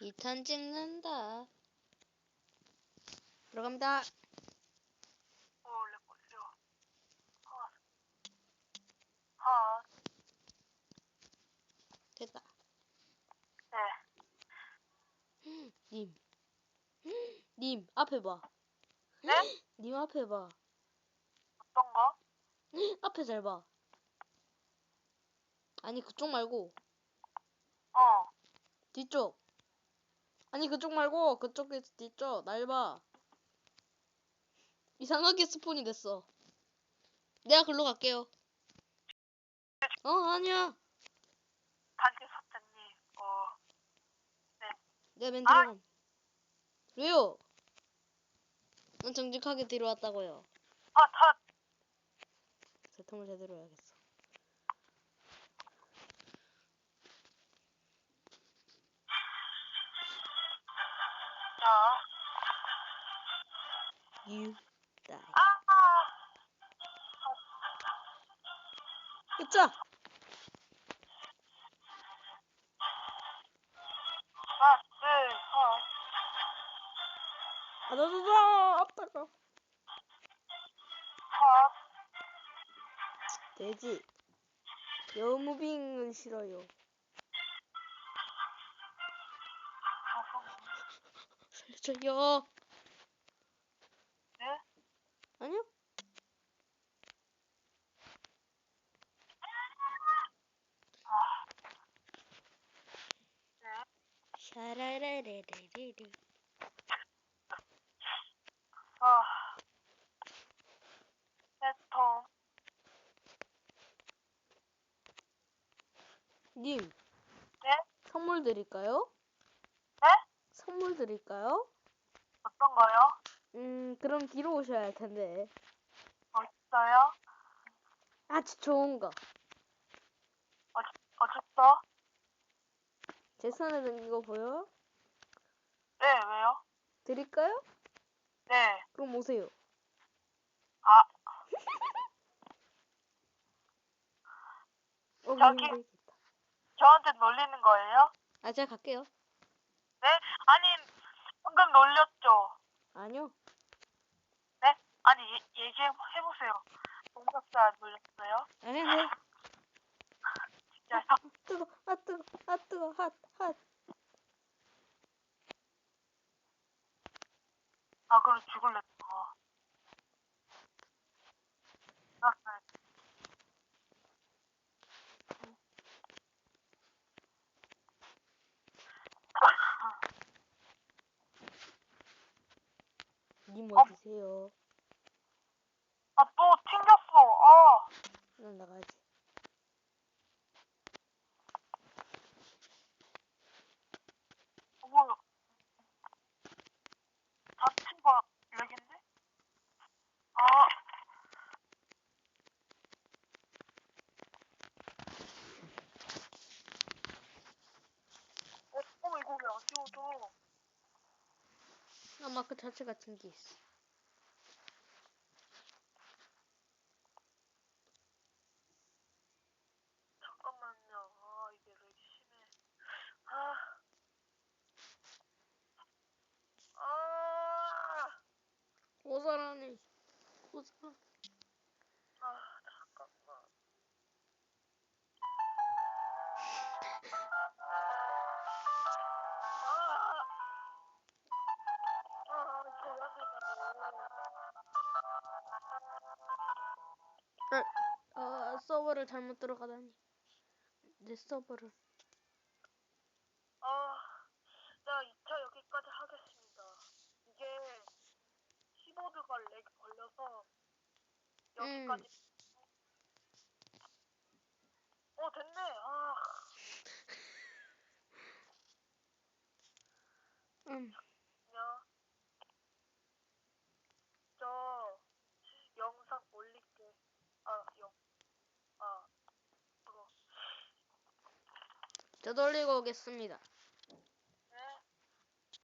2탄 찍는다. 들어갑니다. 어. 됐다. 네. 님. 님, 앞에 봐. 네? 님 앞에 봐. 어떤 거? 앞에 잘 봐. 아니, 그쪽 말고, 어. 뒤쪽. 아니, 그쪽 말고, 그쪽 뒤쪽. 날 봐. 이상하게 스폰이 됐어. 내가 글로 갈게요. 어, 아니야. 단지 사장님. 어. 내가 맨 아! 들어감. 왜요? 난 정직하게 뒤로 왔다고요. 아, 다. 세통을 제대로 해야겠어. You die. 아. 으짜! 아, 네. 아. 아다다다! 아따가. 아. 돼지. 여무빙은 싫어요. 살려줘요. 네? 아니요? 샤라라라라리리. 아. 님. 네? 선물 드릴까요? 네? 선물 드릴까요? 어떤 거요? 음, 그럼 뒤로 오셔야 할 텐데. 어딨어요? 아주 좋은 거. 어딨어? 제 손에 든 이거 보여? 네, 왜요? 드릴까요? 네. 그럼 오세요. 아. 어, 저기- 힘들겠다. 저한테 놀리는 거예요? 아, 제가 갈게요. 네? 아니? 아니요. 네? 아니, 얘, 얘기해보세요. 동작자 놀렸어요? 아니, 네. 진짜요? 뜨거, 아, 뜨거, 아, 뜨거, 핫, 핫. 아, 그럼 죽을래. 아. 아, 네. 님 어? 어디세요? 아, 또 튕겼어. 아. 난 나가야지. 어, 뭐야. 다친 거 여긴데? 아. 어, 어머, 이거 왜 안 띄워져? 아, 마크 자체 같은 게 있어. 왜 아, 서버를 잘못 들어가다니. 내 서버를. 아, 나 2차 여기까지 하겠습니다. 이게 키보드가 렉 걸려서 여기까지. 어, 됐네. 아, 음. 야. 저 영상 올릴게. 아, 영. 올리고 오겠습니다.